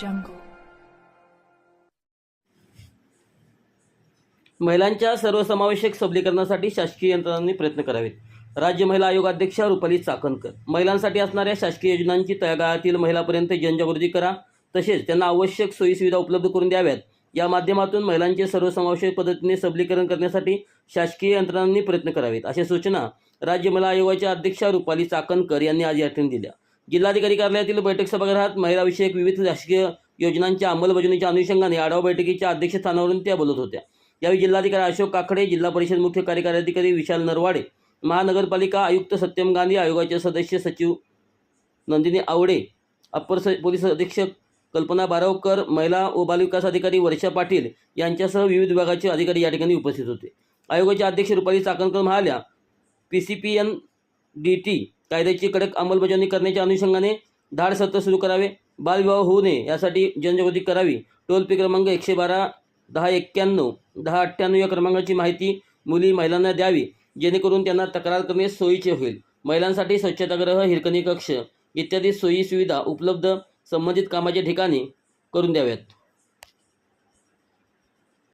jungle. महिलांच्या सर्वसमावेशक सबलीकरणासाठी शासकीय यंत्रणांनी प्रयत्न करावेत. राज्य महिला आयोग अध्यक्षा रुपाली चाकणकर. महिलांसाठी असणाऱ्या शासकीय योजनांची तळागाळातील महिलापर्यंत जनजागृती करा. तसेच त्यांना आवश्यक सोयीसुविधा उपलब्ध करून द्याव्यात. या माध्यमातून महिलांचे सर्वसमावेशक पद्धतीने सबलीकरण करण्यासाठी शासकीय यंत्रणांनी प्रयत्न करावेत. अशा सूचना राज्य महिला आयोगाच्या अध्यक्षा रुपाली चाकणकर यांनी आज या दिल्या. जिल्हाधिकारी कार्यालयातील बैठक सभागृहात महिलाविषयक विविध शासकीय योजनांच्या अंमलबजावणीच्या अनुषंगाने आढावा बैठकीच्या अध्यक्षस्थानावरून त्या बोलत होत्या. यावेळी जिल्हाधिकारी अशोक काकडे जिल्हा परिषद मुख्य कार्यकारी अधिकारी विशाल नरवाडे महानगरपालिका आयुक्त सत्यम गांधी आयोगाचे सदस्य सचिव नंदिनी आवडे अप्पर स पोलीस अधीक्षक कल्पना बारावकर महिला व बालविकास अधिकारी वर्षा पाटील यांच्यासह विविध विभागाचे अधिकारी या ठिकाणी उपस्थित होते. आयोगाचे अध्यक्ष रुपाली चाकणकर म्हणाल्या P C P N D T कायद्याची कडक अंमलबजावणी करण्याच्या अनुषंगाने धाड सत्र सुरू करावे बालविवाह होऊ नये यासाठी जनजागृती करावी. टोल फ्री क्रमांक एकशे बारा दहा एक्क्याण्णव दहा अठ्ठ्याण्णव या क्रमांकाची माहिती मुली महिलांना द्यावी जेणेकरून त्यांना तक्रार करणे सोयीचे होईल. महिलांसाठी स्वच्छतागृह हिरकणी कक्ष इत्यादी सोयी सुविधा उपलब्ध संबंधित कामाच्या ठिकाणी करून द्याव्यात.